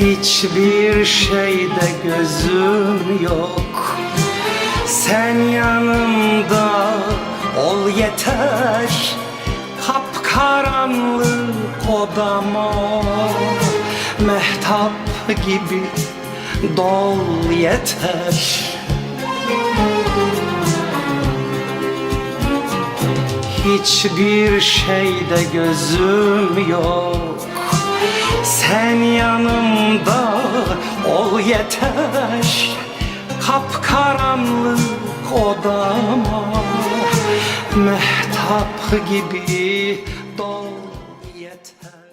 Hiçbir şeyde gözüm yok. Sen yanımda ol yeter. Kapkaranlık odama Mehtap gibi dol yeter. Hiçbir şeyde gözüm yok yeter. Kapkaranlık odama Mehtap gibi dol yeter.